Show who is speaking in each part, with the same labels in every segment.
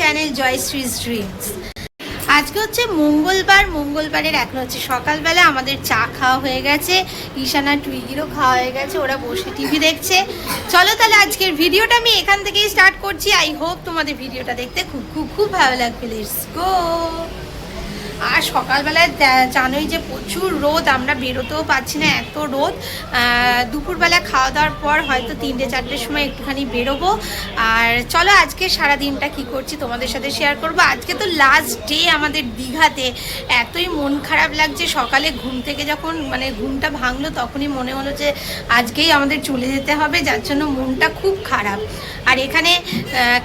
Speaker 1: Channel জয়শ্রীজ dreams আজকে হচ্ছে মঙ্গলবার, মঙ্গলবারের এখন হচ্ছে সকালবেলা আমাদের চা খাওয়া হয়ে গেছে, ঈশানা টুইগিরও খাওয়া হয়ে গেছে, ওরা বসে টিভি দেখছে। চলো তাহলে আজকের ভিডিওটা আমি এখান থেকেই স্টার্ট করছি। আই হোপ তোমাদের ভিডিওটা দেখতে খুব খুব খুব ভালো লাগবে। লেটস গো আর সকালবেলায় জানোই যে প্রচুর রোদ, আমরা বেরোতেও পাচ্ছি না, এত রোদ। দুপুরবেলা খাওয়া দাওয়ার পর হয়তো তিনটে, চারটের সময় একটুখানি বেরোবো। আর চলো আজকে সারা দিনটা কি করছি তোমাদের সাথে শেয়ার করব। আজকে তো লাস্ট ডে আমাদের দীঘাতে। এতই মন খারাপ লাগছে, সকালে ঘুম থেকে যখন মানে ঘুমটা ভাঙলো, তখনই মনে হলো যে আজকেই আমাদের চলে যেতে হবে, যার জন্য মনটা খুব খারাপ। আর এখানে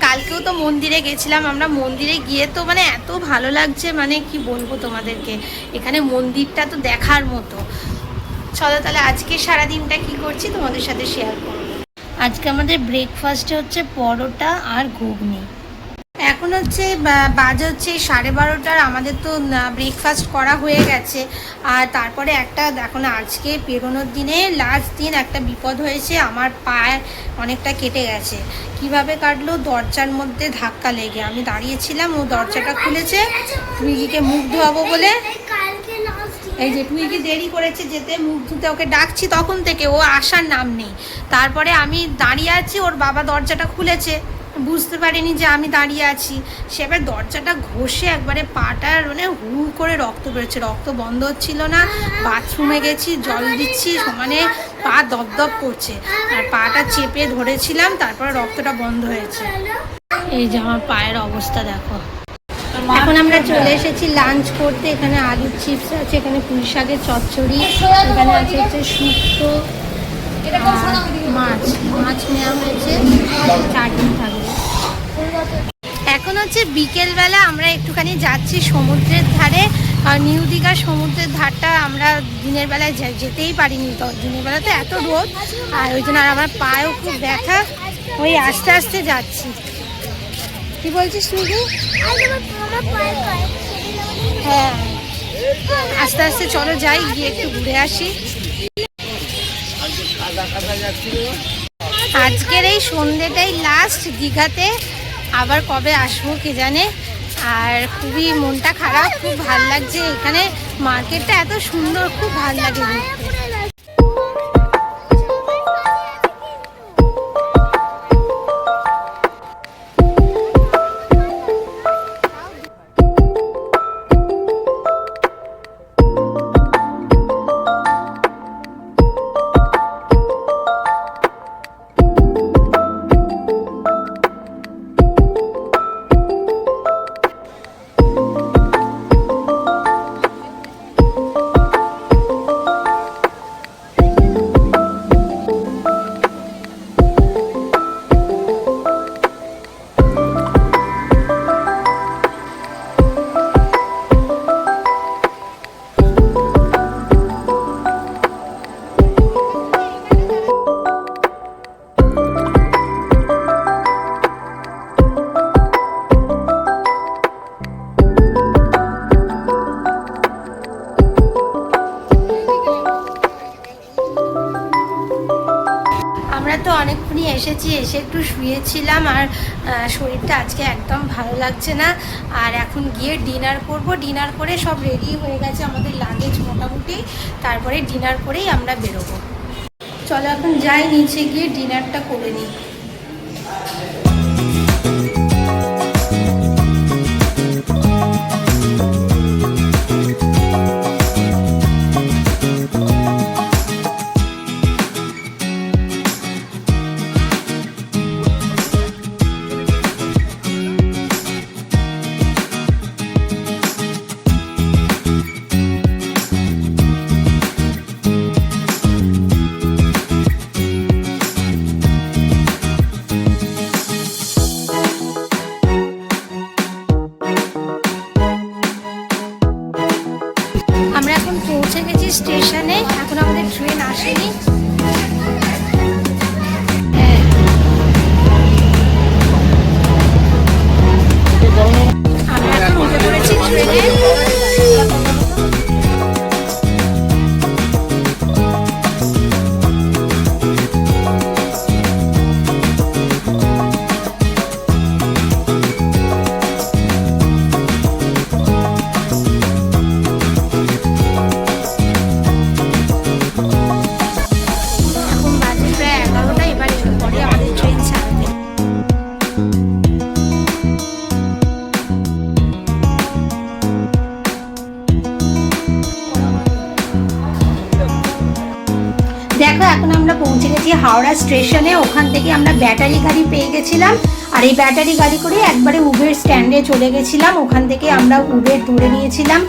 Speaker 1: কালকেও তো মন্দিরে গেছিলাম, আমরা মন্দিরে গিয়ে তো মানে এত ভালো লাগছে মানে কি বলব? তোমাদেরকে। এখানে মন্দিরটা তো দেখার মতো। চলো তাহলে আজকে সারা দিনটা কি করছি তোমাদের সাথে শেয়ার করব। আজকে আমাদের ব্রেকফাস্টে হচ্ছে পরোটা আর ঘুগনি। এখন হচ্ছে বাজে হচ্ছে সাড়ে বারোটার আমাদের তো ব্রেকফাস্ট করা হয়ে গেছে। আর তারপরে একটা দেখো না আজকে পেরোনোর দিনে লাস্ট দিন একটা বিপদ হয়েছে আমার পায়ে অনেকটা কেটে গেছে। কীভাবে কাটলো? দরজার মধ্যে ধাক্কা লেগে। আমি দাঁড়িয়েছিলাম ও দরজাটা খুলেছে। টুইগিকে মুখ ধোয়াবো বলে। এই যে টুইগি দেরি করেছে যেতে মুখ ধুতে ওকে ডাকছি তখন থেকে ও আসার নাম নেই। তারপরে আমি দাঁড়িয়ে আছি ওর বাবা দরজাটা খুলেছে। বুঝতে পারিনি যে আমি দাঁড়িয়ে আছি। সে এবার দরজাটা ঘষে একবারে পাটার মানে হু করে রক্ত বেরোচ্ছে। রক্ত বন্ধ হচ্ছিল না। বাথরুমে গেছি, জল দিচ্ছি, সমানে পা দপদপ করছে। আর পাটা চেপে ধরেছিলাম, তারপরে রক্তটা বন্ধ হয়েছে। এই যে আমার পায়ের অবস্থা, দেখো। এখন আমরা চলে এসেছি লাঞ্চ করতে। এখানে আলুর চিপস আছে, এখানে পুঁই শাকের চচ্চড়ি, এখানে আছে হচ্ছে শুক্তো মাছ। মাছ নেওয়া হয়েছে। এখন হচ্ছে বিকেলবেলা আমরা একটুখানি যাচ্ছি সমুদ্রের ধারে। আর নিউ দীঘার সমুদ্রের ধারটা আমরা দিনের বেলায় যেতেই পারিনি তো। দিনের বেলাতে এত রোদ, আর ওই জন্য আর আমার পায়েও খুব ব্যথা। ওই আস্তে আস্তে যাচ্ছি। কি বলছিস তুই হ্যাঁ। আস্তে আস্তে চলো যাই, গিয়ে একটু ঘুরে আসি। আজকের এই সন্ধ্যেটাই লাস্ট দীঘাতে। আবার কবে আসব কে জানে? আর খুবই মনটা খারাপ, খুব ভালো লাগছে। এখানে মার্কেটটা এত সুন্দর, খুব ভালো লাগে অনেকক্ষণই এসেছি, এসে একটু শুয়েছিলাম আর শরীরটা আজকে একদম ভালো লাগছে না। আর এখন গিয়ে ডিনার করব। ডিনার করে সব রেডি হয়ে গেছে আমাদের লাগেজ মোটামুটি। তারপরে ডিনার করেই আমরা বেরোবো। চলো এখন যাই নিচে গিয়ে ডিনারটা করে নিই। স্টেশনে এখন আমাদের ট্রেন আসেনি। হাওড়া স্টেশনে ওখান থেকে আমরা ব্যাটারি গাড়ি পেয়ে গেছিলাম। আর এই ব্যাটারি গাড়ি করে একবারে উবের স্ট্যান্ডে চলে গেছিলাম। ওখান থেকে আমরা উবের ধরে নিয়েছিলাম।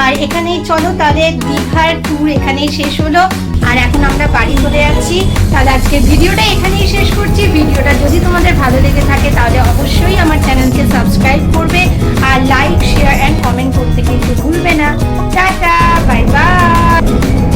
Speaker 1: আর এখানেই চলো, তাহলে দীঘার ট্যুর এখানেই শেষ হলো। আর এখন আমরা বাড়ি চলে যাচ্ছি। তাহলে আজকে ভিডিওটা এখানেই শেষ করছি। ভিডিওটা যদি তোমাদের ভালো লেগে থাকে, তাহলে অবশ্যই আমার চ্যানেলকে সাবস্ক্রাইব করবে আর লাইক, শেয়ার অ্যান্ড কমেন্ট করতে কিন্তু ভুলবে না। Tata, bye bye.